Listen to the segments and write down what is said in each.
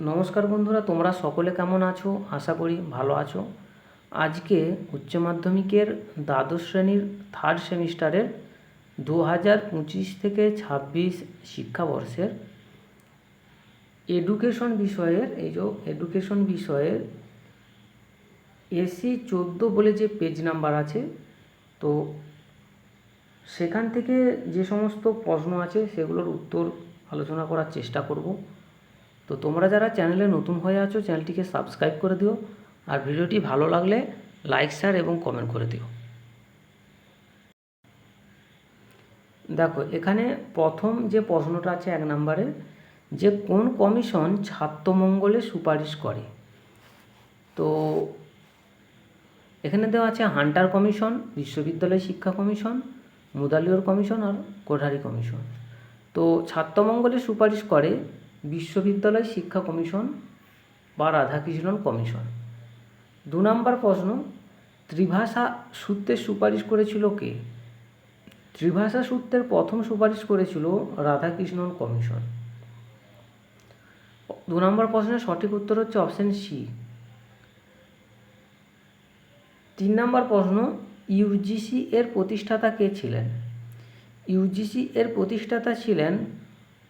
নমস্কার বন্ধুরা, তোমরা সকলে কেমন আছো? আশা করি ভালো আছো। আজকে উচ্চ মাধ্যমিকের দ্বাদশ শ্রেণির থার্ড সেমিস্টারের দু হাজার পঁচিশ থেকে ছাব্বিশ শিক্ষাবর্ষের এডুকেশন বিষয়ের, এই যে এডুকেশন বিষয়ের এসি চোদ্দ বলে যে পেজ নাম্বার আছে, তো সেখান থেকে যে সমস্ত প্রশ্ন আছে, সেগুলোর উত্তর আলোচনা করার চেষ্টা করব। তো তোমরা যারা চ্যানেলে নতুন হয়ে আছো চ্যানেলটিকে সাবস্ক্রাইব করে দিও। আর ভিডিওটি ভালো লাগলে লাইক শেয়ার এবং কমেন্ট করে দিও। দেখো, এখানে প্রথম যে প্রশ্নটা আছে এক নম্বরে, যে কোন কমিশন ছাত্রমঙ্গলে সুপারিশ করে? তো এখানে দেওয়া আছে হান্টার কমিশন, বিশ্ববিদ্যালয় শিক্ষা কমিশন মুদালিয়র কমিশন আর কোঠারি কমিশন। তো ছাত্রমঙ্গলে সুপারিশ করে বিশ্ববিদ্যালয় শিক্ষা কমিশন বা রাধাকৃষ্ণন কমিশন। দু নম্বর প্রশ্ন, ত্রিভাষা সূত্রের সুপারিশ করেছিল কে? ত্রিভাষা সূত্রের প্রথম সুপারিশ করেছিল রাধাকৃষ্ণন কমিশন। দু নম্বর প্রশ্নের সঠিক উত্তর হচ্ছে অপশন সি। তিন নম্বর প্রশ্ন, ইউজিসি এর প্রতিষ্ঠাতা কে ছিলেন? ইউজিসি এর প্রতিষ্ঠাতা ছিলেন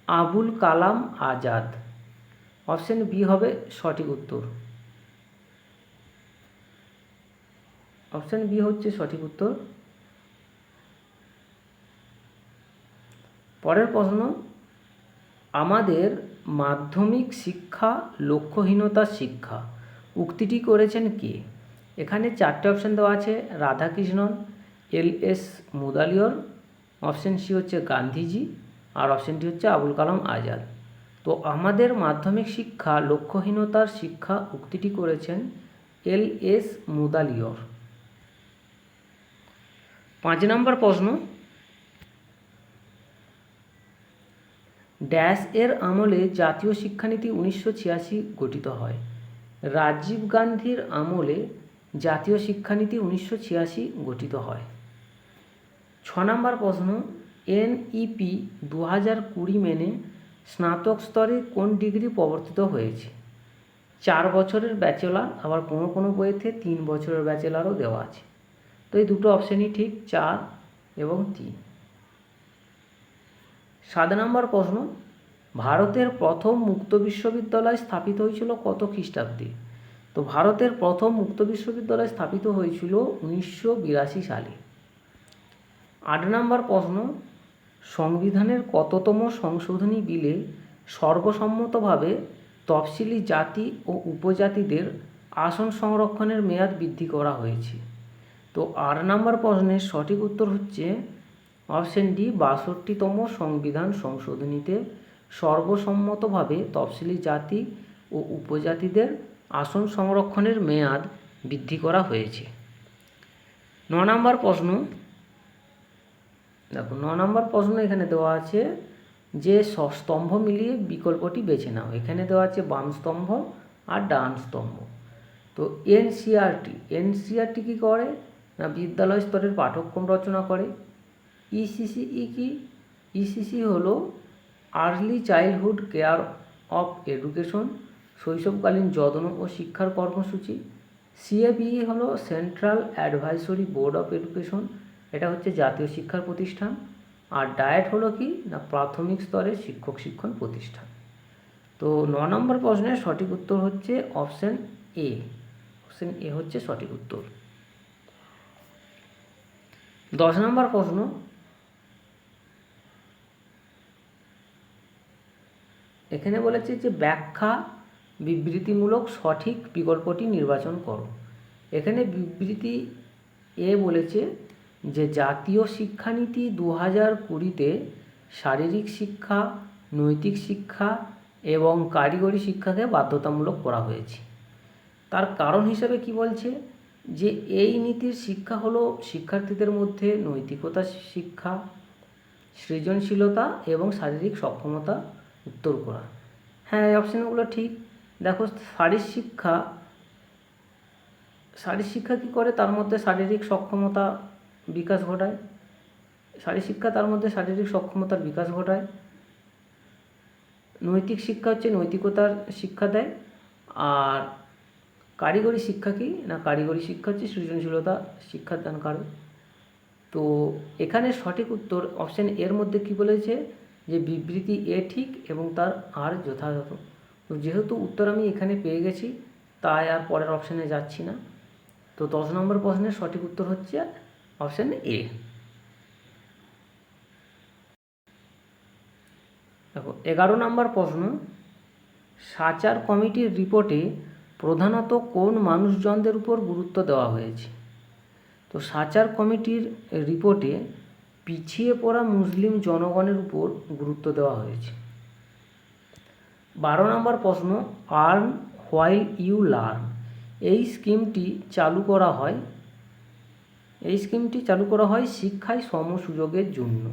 আবুল কালাম আজাদ। অপশন বি হবে সঠিক উত্তর। অপশন বি হচ্ছে সঠিক উত্তর। পরের প্রশ্ন, আমাদের মাধ্যমিক শিক্ষা লক্ষ্যহীনতা শিক্ষা। উক্তিটি করেছেন কে? এখানে চারটে অপশান দেওয়া আছে, Radhakrishnan, L S Mudaliar, option C হচ্ছে গান্ধীজি আর অপশানটি হচ্ছে আবুল কালাম আজাদ। তো আমাদের মাধ্যমিক শিক্ষা লক্ষ্যহীনতার শিক্ষা উক্তিটি করেছেন এল এস মুদালিয়র। পাঁচ নম্বর প্রশ্ন। ড্যাশ এর আমলে জাতীয় শিক্ষানীতি উনিশশো ছিয়াশি গঠিত হয়। রাজীব গান্ধীর আমলে জাতীয় শিক্ষানীতি উনিশশো ছিয়াশি গঠিত হয়। ছ নম্বর প্রশ্ন। এনইপি দু হাজার কুড়ি মেনে স্নাতক স্তরে কোন ডিগ্রি প্রবর্তিত হয়েছে? চার বছরের ব্যাচেলার, আবার কোনো কোনো বইতে তিন বছরের ব্যাচেলারও দেওয়া আছে। তো এই দুটো অপশানই ঠিক, চার এবং তিন। সাত নম্বর প্রশ্ন, ভারতের প্রথম মুক্ত বিশ্ববিদ্যালয় স্থাপিত হয়েছিল কত খ্রিস্টাব্দে? তো ভারতের প্রথম মুক্ত বিশ্ববিদ্যালয় স্থাপিত হয়েছিল উনিশশো বিরাশি সালে। আট নম্বর প্রশ্ন সংবিধানের কততম সংশোধনী বিলে সর্বসম্মতভাবে তফসিলি জাতি ও উপজাতিদের আসন সংরক্ষণের মেয়াদ বৃদ্ধি করা হয়েছে। তো আট নম্বর প্রশ্নের সঠিক উত্তর হচ্ছে অপশন ডি, বাষট্টিতম সংবিধান সংশোধনীতে সর্বসম্মতভাবে তফসিলি জাতি ও উপজাতিদের আসন সংরক্ষণের মেয়াদ বৃদ্ধি করা হয়েছে। ন নম্বর প্রশ্ন দেখো, ন নম্বর প্রশ্ন এখানে দেওয়া আছে যে স্তম্ভ মিলিয়ে বিকল্পটি বেছে নাও। এখানে দেওয়া আছে বাম স্তম্ভ আর ডান স্তম্ভ। তো এনসিআরটি এনসিআরটি কী করে? না বিদ্যালয় স্তরের পাঠ্যক্রম রচনা করে। ইসিসিই কি? ইসিসি হলো early childhood care of education, শৈশবকালীন যত্ন ও শিক্ষার কর্মসূচি। সিএবিই হলো central advisory board of education এটা হচ্ছে জাতীয় শিক্ষার প্রতিষ্ঠান। আর ডায়েট হলো কি? না, প্রাথমিক স্তরের শিক্ষক শিক্ষণ প্রতিষ্ঠান। তো ন নম্বর প্রশ্নের সঠিক উত্তর হচ্ছে অপশান এ। অপশান এ হচ্ছে সঠিক উত্তর। দশ নম্বর প্রশ্ন। এখানে বলেছে যে ব্যাখ্যা বিবৃতিমূলক সঠিক বিকল্পটি নির্বাচন করো। এখানে বিবৃতি এ বলেছে যে জাতীয় শিক্ষানীতি দু হাজার কুড়িতে শারীরিক শিক্ষা, নৈতিক শিক্ষা এবং কারিগরি শিক্ষাকে বাধ্যতামূলক করা হয়েছে। তার কারণ হিসেবে কি বলছে? যে এই নীতির শিক্ষা হলো শিক্ষার্থীদের মধ্যে নৈতিকতা শিক্ষা, সৃজনশীলতা এবং শারীরিক সক্ষমতা উত্তর করা। হ্যাঁ এই অপশানগুলো ঠিক। দেখো শারীর শিক্ষা শারীর শিক্ষা কী করে? তার মধ্যে শারীরিক সক্ষমতা বিকাশ ঘটায়। শারীর শিক্ষা তার মধ্যে শারীরিক সক্ষমতার বিকাশ ঘটায়। নৈতিক শিক্ষা হচ্ছে নৈতিকতার শিক্ষা দেয়। আর কারিগরি শিক্ষা কি? না, কারিগরি শিক্ষা হচ্ছে সৃজনশীলতা শিক্ষাদান কারণ। তো এখানে সঠিক উত্তর অপশান এর মধ্যে কি বলেছে? যে বিবৃতি এ ঠিক এবং তার আর যথাযথ। তো যেহেতু উত্তর আমি এখানে পেয়ে গেছি, তাই আর পরের অপশানে যাচ্ছি না। তো দশ নম্বর প্রশ্নের সঠিক উত্তর হচ্ছে অপশান এ দেখো, এগারো নম্বর প্রশ্ন, সাচার কমিটির রিপোর্টে প্রধানত কোন মানুষজনদের উপর গুরুত্ব দেওয়া হয়েছে? তো সাচার কমিটির রিপোর্টে পিছিয়ে পড়া মুসলিম জনগণের উপর গুরুত্ব দেওয়া হয়েছে। বারো নম্বর প্রশ্ন, আর্ন হোয়াইল ইউ লার্ন? এই স্কিমটি চালু করা হয় এই স্কিমটি চালু করা হয় শিক্ষায় সম সুযোগের জন্য।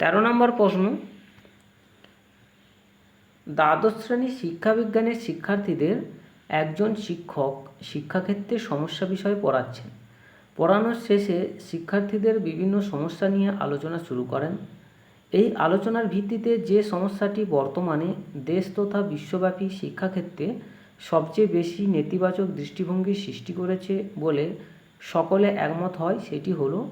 তেরো নম্বর প্রশ্ন, দ্বাদশ শ্রেণির শিক্ষাবিজ্ঞানের শিক্ষার্থীদের একজন শিক্ষক শিক্ষাক্ষেত্রে সমস্যা বিষয়ে পড়াচ্ছেন। পড়ানোর শেষে শিক্ষার্থীদের বিভিন্ন সমস্যা নিয়ে আলোচনা শুরু করেন। এই আলোচনার ভিত্তিতে যে সমস্যাটি বর্তমানে দেশ তথা বিশ্বব্যাপী শিক্ষাক্ষেত্রে সবচেয়ে বেশি নেতিবাচক দৃষ্টিভঙ্গি সৃষ্টি করেছে বলে সকলে একমত হয়, সেটি হলো,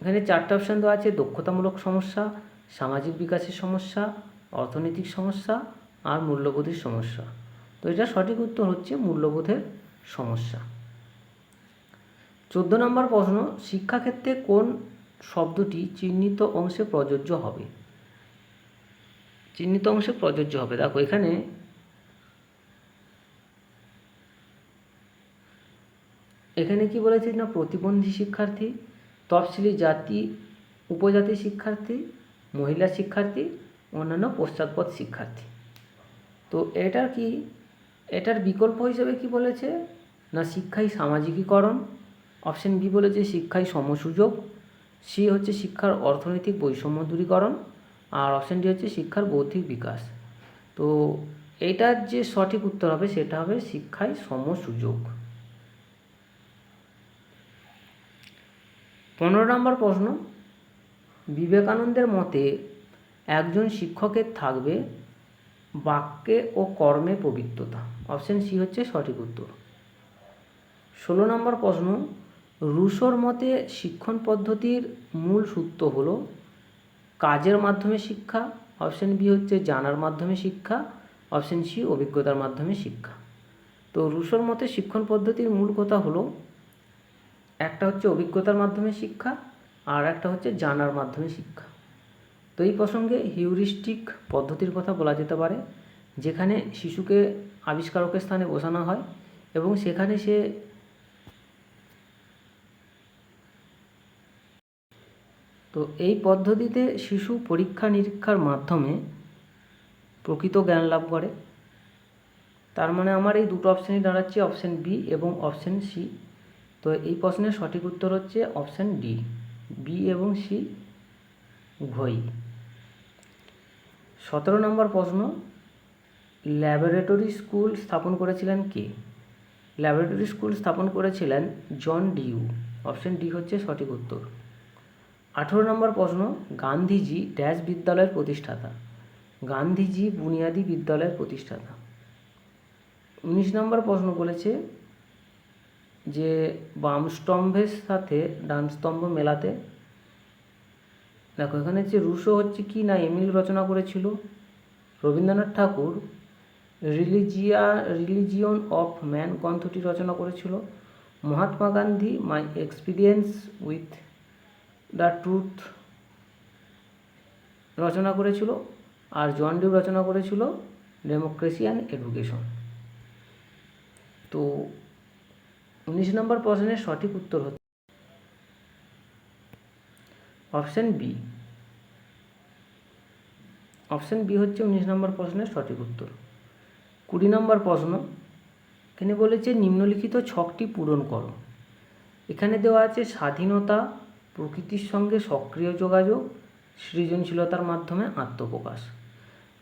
এখানে চারটে অপশান দেওয়া আছে, দক্ষতামূলক সমস্যা, সামাজিক বিকাশের সমস্যা, অর্থনৈতিক সমস্যা আর মূল্যবোধের সমস্যা। তো এটা সঠিক উত্তর হচ্ছে মূল্যবোধের সমস্যা। চোদ্দ নম্বর প্রশ্ন, শিক্ষাক্ষেত্রে কোন শব্দটি চিহ্নিত অংশে প্রযোজ্য হবে? চিহ্নিত অংশে প্রযোজ্য হবে। দেখো, এখানে এখানে কি বলেছে না, প্রতিবন্ধী শিক্ষার্থী, তফসিলি জাতি, উপজাতি শিক্ষার্থী, মহিলা শিক্ষার্থী, অন্যান্য পশ্চাৎপদ শিক্ষার্থী। তো এটার কি, এটার বিকল্প হিসেবে কি বলেছে? না, শিক্ষাই সামাজিকীকরণ? অপশন বি বলেছে শিক্ষায় সমসুযোগ। সি হচ্ছে, শিক্ষার অর্থনৈতিক বৈষম্য দূরীকরণ। আর অপশন ডি হচ্ছে, শিক্ষার বৌদ্ধিক বিকাশ। তো এটার যে সঠিক উত্তর হবে, সেটা হবে শিক্ষায় সমসুযোগ। পনেরো নম্বর প্রশ্ন। বিবেকানন্দের মতে একজন শিক্ষকের থাকবে বাক্যে ও কর্মে পবিত্রতা। অপশন সি হচ্ছে সঠিক উত্তর। ষোলো নম্বর প্রশ্ন, রুশোর মতে শিক্ষণ পদ্ধতির মূল সূত্র হলো কাজের মাধ্যমে শিক্ষা। অপশন বি হচ্ছে জানার মাধ্যমে শিক্ষা। অপশন সি অভিজ্ঞতার মাধ্যমে শিক্ষা। তো রুশোর মতে শিক্ষণ পদ্ধতির মূল কথা হলো একটা হচ্ছে অভিজ্ঞতার মাধ্যমে শিক্ষা, আর একটা হচ্ছে জানার মাধ্যমে শিক্ষা। তো এই প্রসঙ্গে হিউরিস্টিক পদ্ধতির কথা বলা যেতে পারে, যেখানে শিশুকে আবিষ্কারকের স্থানে বসানো হয় এবং সেখানে সে তো এই পদ্ধতিতে শিশু পরীক্ষা নিরীক্ষার মাধ্যমে প্রকৃত জ্ঞান লাভ করে। তার মানে আমার এই দুটো অপশানই দাঁড়াচ্ছে অপশান বি এবং অপশান সি তো এই প্রশ্নের সঠিক উত্তর হচ্ছে অপশান ডি বি এবং সি উভয়ই। সতেরো নম্বর প্রশ্ন ল্যাবরেটরি স্কুল স্থাপন করেছিলেন কে? ল্যাবরেটরি স্কুল স্থাপন করেছিলেন জন ডিউ। অপশন ডি হচ্ছে সঠিক উত্তর। আঠেরো নম্বর প্রশ্ন, গান্ধীজি ড্যাশ বিদ্যালয়ের প্রতিষ্ঠাতা। গান্ধীজি বুনিয়াদি বিদ্যালয়ের প্রতিষ্ঠাতা। উনিশ নম্বর প্রশ্ন বলেছে যে বাম স্তম্ভের সাথে ডান স্তম্ভ মেলাতে। দেখো, এখানে যে রুশো হচ্ছে কি না, এমিল রচনা করেছিল রবীন্দ্রনাথ ঠাকুর। রিলিজিয়া, রিলিজিয়ন অফ ম্যান গ্রন্থটি রচনা করেছিল Mahatma Gandhi, my experience with the truth রচনা করেছিল আর জন ডিউ রচনা করেছিল ডেমোক্রেসি অ্যান্ড এডুকেশন। তো উনিশ নম্বর প্রশ্নের সঠিক উত্তর হচ্ছে অপশান বি। অপশান বি হচ্ছে উনিশ নম্বর প্রশ্নের সঠিক উত্তর। কুড়ি নম্বর প্রশ্ন, এখানে বলেছে নিম্নলিখিত ছকটি পূরণ করো। এখানে দেওয়া আছে স্বাধীনতা, প্রকৃতির সঙ্গে সক্রিয় যোগাযোগ, সৃজনশীলতার মাধ্যমে আত্মপ্রকাশ।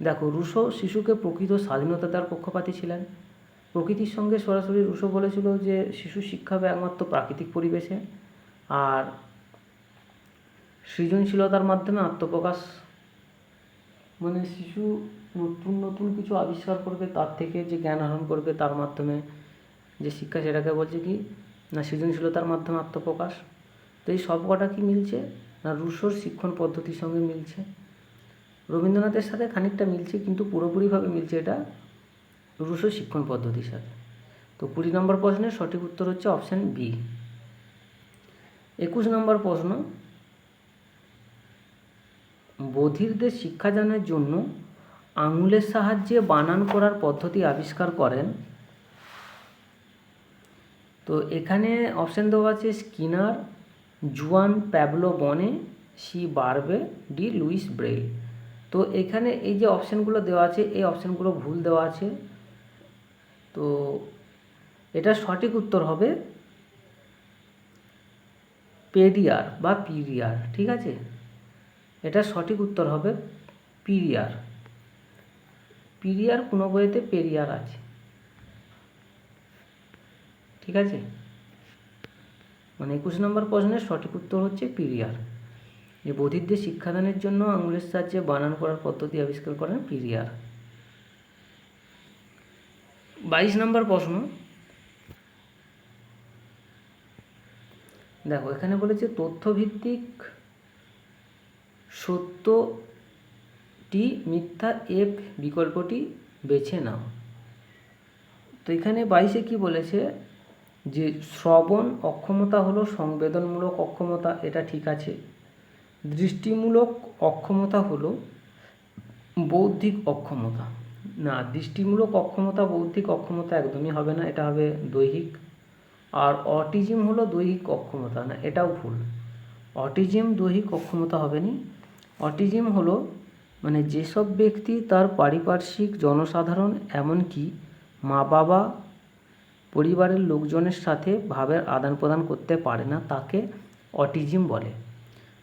দেখো, রুশো শিশুকে প্রকৃত স্বাধীনতা দেওয়ার পক্ষপাতী ছিলেন। প্রকৃতির সঙ্গে সরাসরি রুশো বলেছিল যে শিশু শিক্ষা হবে একমাত্র প্রাকৃতিক পরিবেশে আর সৃজনশীলতার মাধ্যমে আত্মপ্রকাশ। মানে শিশু নতুন নতুন কিছু আবিষ্কার করবে, তার থেকে যে জ্ঞান আহরণ করবে, তার মাধ্যমে যে শিক্ষা সেটাকে বলছে কি, না সৃজনশীলতার মাধ্যমে আত্মপ্রকাশ। তো এই সব কটা কি মিলছে? না রুশোর শিক্ষণ পদ্ধতির সঙ্গে মিলছে? রবীন্দ্রনাথের সাথে খানিকটা মিলছে, কিন্তু পুরোপুরিভাবে মিলছে এটা রুশো শিক্ষণ পদ্ধতির সাথে তো কুড়ি নম্বর প্রশ্নের সঠিক উত্তর হচ্ছে অপশান বি। একুশ নম্বর প্রশ্ন, বধিরদের শিক্ষাদানের জন্য আঙুলের সাহায্যে বানান করার পদ্ধতি আবিষ্কার করেন। তো এখানে অপশান দেওয়া আছে Skinner, Juan Pablo Bonet C Barbier, D Louis Braille তো এখানে এই যে অপশানগুলো দেওয়া আছে, এই অপশানগুলো ভুল দেওয়া আছে। তো এটা সঠিক উত্তর হবে পেরিয়ার বা পিরিয়ার, ঠিক আছে? এটা সঠিক উত্তর হবে পিরিয়ার। পিরিয়ার কোনো বইতে পেরিয়ার আছে, ঠিক আছে? মানে একুশ নম্বর প্রশ্নের সঠিক উত্তর হচ্ছে পিরিয়ার। যে বধিরদের শিক্ষাদানের জন্য আঙুলের সাহায্যে বানান করার পদ্ধতি আবিষ্কার করেন পিরিয়ার। বাইশ নম্বর প্রশ্ন। দেখো, এখানে বলেছে তথ্যভিত্তিক সত্যটি মিথ্যা এফ বিকল্পটি বেছে নাও। তো এখানে বাইশে কি বলেছে? যে শ্রবণ অক্ষমতা হলো সংবেদনমূলক অক্ষমতা, এটা ঠিক আছে। দৃষ্টিমূলক অক্ষমতা হলো বৌদ্ধিক অক্ষমতা। না, দৃষ্টিমূলক অক্ষমতা বৌদ্ধিক অক্ষমতা একদমই হবে না, এটা হবে দৈহিক। আর অটিজম হলো দৈহিক অক্ষমতা, না, এটাও ভুল। অটিজম দৈহিক অক্ষমতা হবে নি। অটিজম হলো মানে যেসব ব্যক্তি তার পারিপার্শ্বিক জনসাধারণ, এমনকি মা বাবা পরিবারের লোকজনের সাথে ভাবের আদান প্রদান করতে পারে না, তাকে অটিজম বলে।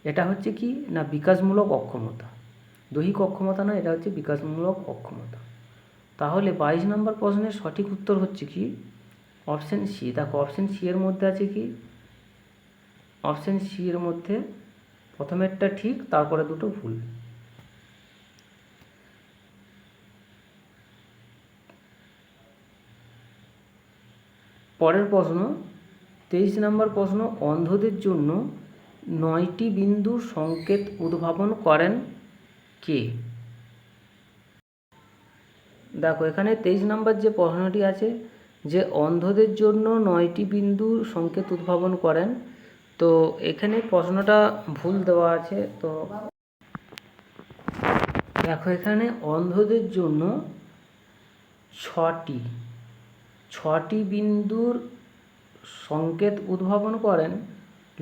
এটা হচ্ছে কি? না, বিকাশমূলক অক্ষমতা। দৈহিক অক্ষমতা না, এটা হচ্ছে বিকাশমূলক অক্ষমতা। তাহলে বাইশ নম্বর প্রশ্নের সঠিক উত্তর হচ্ছে কি? অপশান সি দেখো অপশান সি এর মধ্যে আছে কি? অপশান সি এর মধ্যে প্রথমেরটা ঠিক, তারপরে দুটো ভুল। পরের প্রশ্ন, তেইশ নম্বর প্রশ্ন, অন্ধদের জন্য নয়টি বিন্দুর সংকেত উদ্ভাবন করেন কে? দেখো, এখানে তেইশ নম্বর যে প্রশ্নটি আছে যে অন্ধদের জন্য নয়টি বিন্দুর সংকেত উদ্ভাবন করেন, তো এখানে প্রশ্নটা ভুল দেওয়া আছে, তো দেখো, এখানে অন্ধদের জন্য ছটি ছটি বিন্দুর সংকেত উদ্ভাবন করেন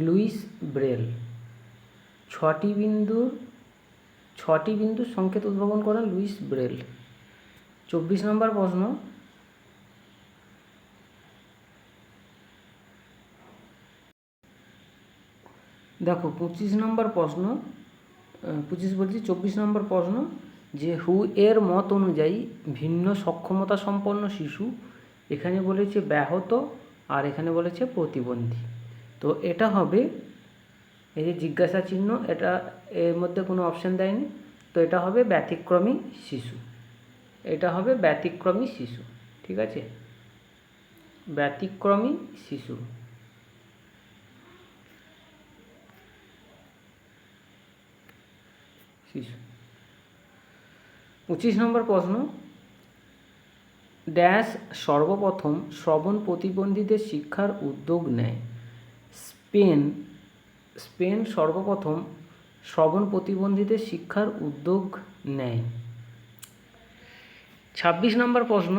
লুইস ব্রেল। ছটি বিন্দুর ছটি বিন্দুর সংকেত উদ্ভাবন করেন লুইস ব্রেল। চব্বিশ নম্বর প্রশ্ন। দেখো, পঁচিশ নম্বর প্রশ্ন পঁচিশ বলছি, চব্বিশ নম্বর প্রশ্ন, যে হু এর মত অনুযায়ী ভিন্ন সক্ষমতা সম্পন্ন শিশু এখানে বলেছে ব্যাহত আর এখানে বলেছে প্রতিবন্ধী। তো এটা হবে, এই যে জিজ্ঞাসা চিহ্ন এটা এর মধ্যে কোনো অপশান দেয়নি, তো এটা হবে ব্যতিক্রমী শিশু। এটা হবে ব্যতিক্রমী শিশু, ঠিক আছে? ব্যতিক্রমী শিশু। শিশু। পঁচিশ নম্বর প্রশ্ন। ড্যাশ সর্বপ্রথম শ্রবণ প্রতিবন্ধীদের শিক্ষার উদ্যোগ নেয়। স্পেন স্পেন সর্বপ্রথম শ্রবণ প্রতিবন্ধীদের শিক্ষার উদ্যোগ নেয়। ছাব্বিশ নম্বর প্রশ্ন।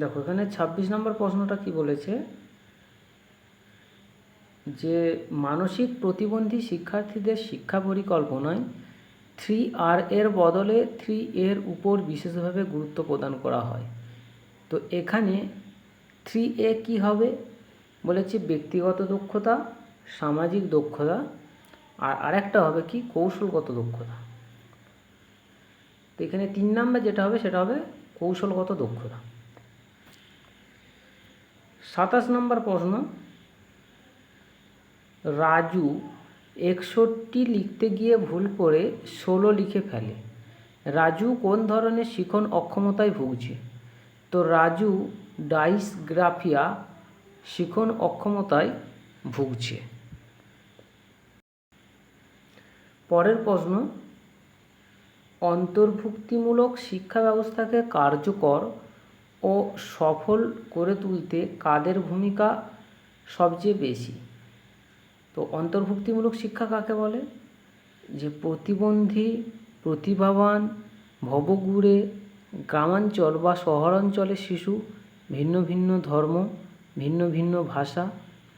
দেখো, এখানে ছাব্বিশ নম্বর প্রশ্নটা কি বলেছে? যে মানসিক প্রতিবন্ধী শিক্ষার্থীদের শিক্ষা পরিকল্পনায় থ্রি আর এর বদলে থ্রি এর উপর বিশেষভাবে গুরুত্ব প্রদান করা হয়। তো এখানে থ্রি এ কী হবে? বলেছে ব্যক্তিগত দক্ষতা, সামাজিক দক্ষতা, আর আরেকটা হবে কি? কৌশলগত দক্ষতা। তো এখানে তিন নাম্বার যেটা হবে, সেটা হবে কৌশলগত দক্ষতা। সাতাশ নম্বর প্রশ্ন, রাজু একষট্টি লিখতে গিয়ে ভুল করে ষোলো লিখে ফেলে। রাজু কোন ধরনের শিখন অক্ষমতায় ভুগছে? তো রাজু ডাইসগ্রাফিয়া শিখন অক্ষমতায় ভুগছে। পরের প্রশ্ন, অন্তর্ভুক্তিমূলক শিক্ষা ব্যবস্থাকে কার্যকর ও সফল করে তুলতে কাদের ভূমিকা সবচেয়ে বেশি? তো অন্তর্ভুক্তিমূলক শিক্ষা কাকে বলে? যে প্রতিবন্ধী, প্রতিভাবান, ভবঘুরে, গ্রামাঞ্চল বা শহরাঞ্চলের শিশু ভিন্ন ভিন্ন ধর্ম ভিন্ন ভিন্ন ভাষা।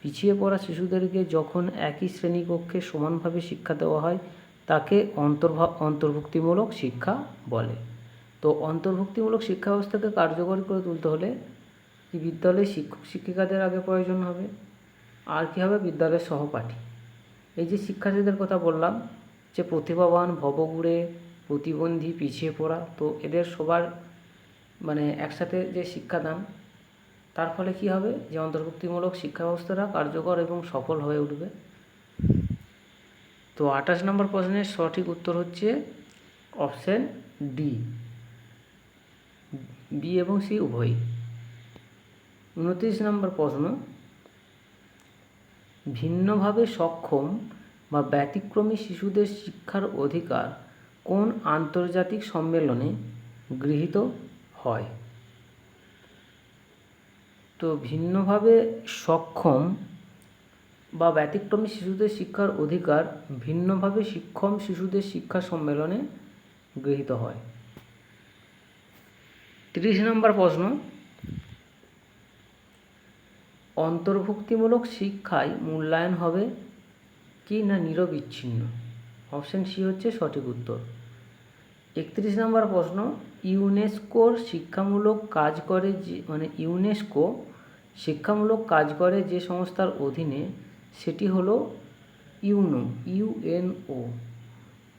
পিছিয়ে পড়া শিশুদেরকে যখন একই শ্রেণীকক্ষে সমানভাবে শিক্ষা দেওয়া হয়, তাকে অন্তর্ভা, অন্তর্ভুক্তিমূলক শিক্ষা বলে। তো অন্তর্ভুক্তিমূলক শিক্ষা ব্যবস্থাকে কার্যকরী করে তুলতে হলে কি বিদ্যালয়ে শিক্ষক শিক্ষিকাদের আগে প্রয়োজন হবে? আর কী হবে বিদ্যালয়ের সহপাঠী? এই যে শিক্ষার্থীদের কথা বললাম, যে প্রতিভাবান ভবগুড়ে প্রতিবন্ধী, পিছিয়ে পড়া, তো এদের সবার মানে একসাথে যে শিক্ষাদান তার ফলে কী হবে? যে অন্তর্ভুক্তিমূলক শিক্ষা ব্যবস্থাটা কার্যকর এবং সফল হয়ে উঠবে। তো আঠাশ নম্বর প্রশ্নের সঠিক উত্তর হচ্ছে অপশান ডি। বি এবং সি উভয়ই। উনত্রিশ নম্বর প্রশ্ন, ভিন্নভাবে সক্ষম বা ব্যতিক্রমী শিশুদের শিক্ষার অধিকার কোন আন্তর্জাতিক সম্মেলনে গৃহীত হয়? তো ভিন্নভাবে সক্ষম বা ব্যতিক্রমী শিশুদের শিক্ষার অধিকার ভিন্নভাবে শিক্ষম শিশুদের শিক্ষা সম্মেলনে গৃহীত হয়। তিরিশ নম্বর প্রশ্ন। অন্তর্ভুক্তিমূলক শিক্ষায় মূল্যায়ন হবে কি না নিরবিচ্ছিন্ন? অপশান সি হচ্ছে সঠিক উত্তর। একত্রিশ নম্বর প্রশ্ন, ইউনেস্কোর শিক্ষামূলক কাজ করে যে মানে ইউনেস্কো শিক্ষামূলক কাজ করে যে সংস্থার অধীনে, সেটি হলো ইউনো ইউএনও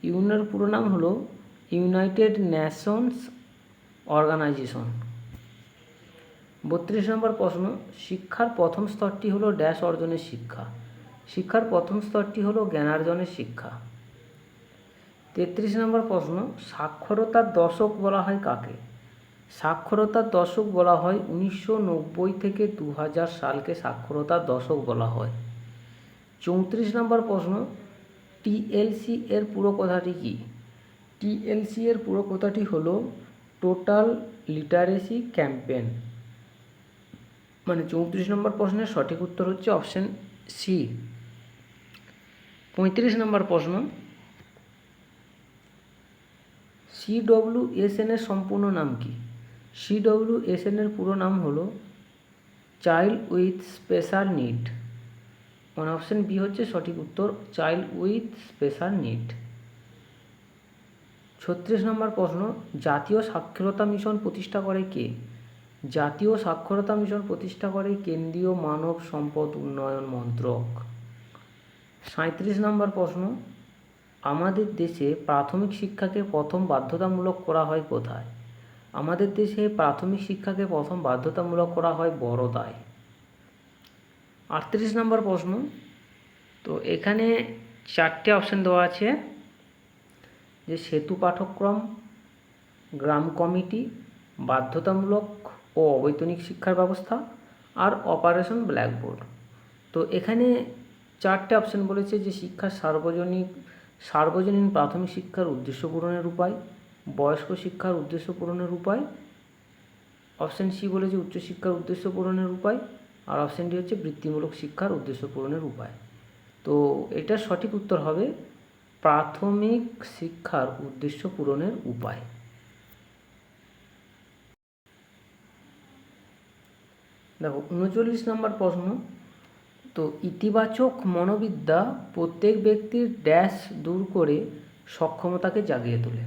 ইউনোর পুরো নাম হলো ইউনাইটেড ন্যাশনস অর্গানাইজেশন। বত্রিশ নম্বর প্রশ্ন, শিক্ষার প্রথম স্তরটি হলো ড্যাশ অর্জনের শিক্ষা। শিক্ষার প্রথম স্তরটি হলো জ্ঞানার্জনের শিক্ষা। তেত্রিশ নম্বর প্রশ্ন, সাক্ষরতার দশক বলা হয় কাকে? সাক্ষরতার দশক বলা হয় উনিশশো নব্বই থেকে দু হাজার সালকে সাক্ষরতার দশক বলা হয়। চৌত্রিশ নম্বর প্রশ্ন, টিএলসি এর পুরো কথাটি কী? টিএলসি এর পুরো কথাটি হলো টোটাল লিটারেসি ক্যাম্পেন মানে চৌত্রিশ নম্বর প্রশ্নের সঠিক উত্তর হচ্ছে অপশান সি। পঁয়ত্রিশ নম্বর প্রশ্ন সিডব্লিউ এসএন এর সম্পূর্ণ নাম কি? সিডব্লিউ এসএন এর পুরো নাম হলো চাইল্ড উইথ স্পেশাল নিড। মানে অপশান বি হচ্ছে সঠিক উত্তর, চাইল্ড উইথ স্পেশাল নিড। ছত্রিশ নম্বর প্রশ্ন, জাতীয় সাক্ষরতা মিশন প্রতিষ্ঠা করে কে? জাতীয় সাক্ষরতা মিশন প্রতিষ্ঠা করে কেন্দ্রীয় মানব সম্পদ উন্নয়ন মন্ত্রক। সাঁত্রিশ নম্বর প্রশ্ন, আমাদের দেশে প্রাথমিক শিক্ষাকে প্রথম বাধ্যতামূলক করা হয় কোথায়? আমাদের দেশে প্রাথমিক শিক্ষাকে প্রথম বাধ্যতামূলক করা হয় বড়দায়। আটত্রিশ নম্বর প্রশ্ন। তো এখানে চারটে অপশান দেওয়া আছে। যে সেতু পাঠ্যক্রম, গ্রাম কমিটি, বাধ্যতামূলক ও অবৈতনিক শিক্ষার ব্যবস্থা আর অপারেশন ব্ল্যাকবোর্ড তো এখানে চারটে অপশান বলেছে যে শিক্ষার সার্বজনীন সার্বজনীন প্রাথমিক শিক্ষার উদ্দেশ্য পূরণের উপায় বয়স্ক শিক্ষার উদ্দেশ্য পূরণের উপায় অপশান সি বলেছে উচ্চশিক্ষার উদ্দেশ্য পূরণের উপায়, আর অপশান ডি হচ্ছে বৃত্তিমূলক শিক্ষার উদ্দেশ্য পূরণের উপায়। তো এটার সঠিক উত্তর হবে প্রাথমিক শিক্ষার উদ্দেশ্য পূরণের উপায়। দেখো, উনচল্লিশ নম্বর প্রশ্ন, তো ইতিবাচক মনোবিদ্যা প্রত্যেক ব্যক্তির ড্যাশ দূর করে সক্ষমতাকে জাগিয়ে তোলে।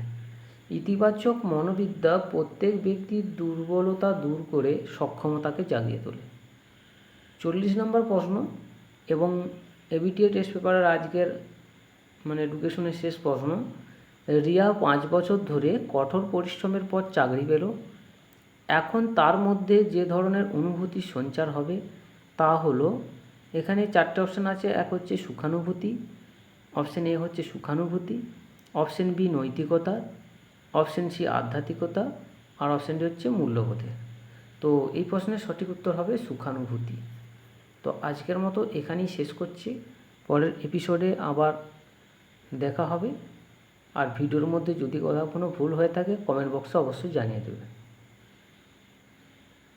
ইতিবাচক মনোবিদ্যা প্রত্যেক ব্যক্তির দুর্বলতা দূর করে সক্ষমতাকে জাগিয়ে তোলে। চল্লিশ নম্বর প্রশ্ন, এবং এবিটিএ টেস্ট পেপারের আজকের মানে এডুকেশনের শেষ প্রশ্ন, রিয়া পাঁচ বছর ধরে কঠোর পরিশ্রমের পর চাকরি পেল। এখন তার মধ্যে যে ধরনের অনুভূতি সঞ্চার হবে তা হলো, এখানে চারটে অপশান আছে, এক হচ্ছে সুখানুভূতি অপশান এ হচ্ছে সুখানুভূতি অপশান বি নৈতিকতা অপশান সি আধ্যাত্মিকতা আর অপশনটি হচ্ছে মূল্যবোধের। তো এই প্রশ্নের সঠিক উত্তর হবে সুখানুভূতি। তো আজকের মতো এখানেই শেষ করছি। পরের এপিসোডে আবার দেখা হবে। আর ভিডিওর মধ্যে যদি কোথাও কোনো ভুল হয়ে থাকে কমেন্ট বক্সে অবশ্যই জানিয়ে দেবে।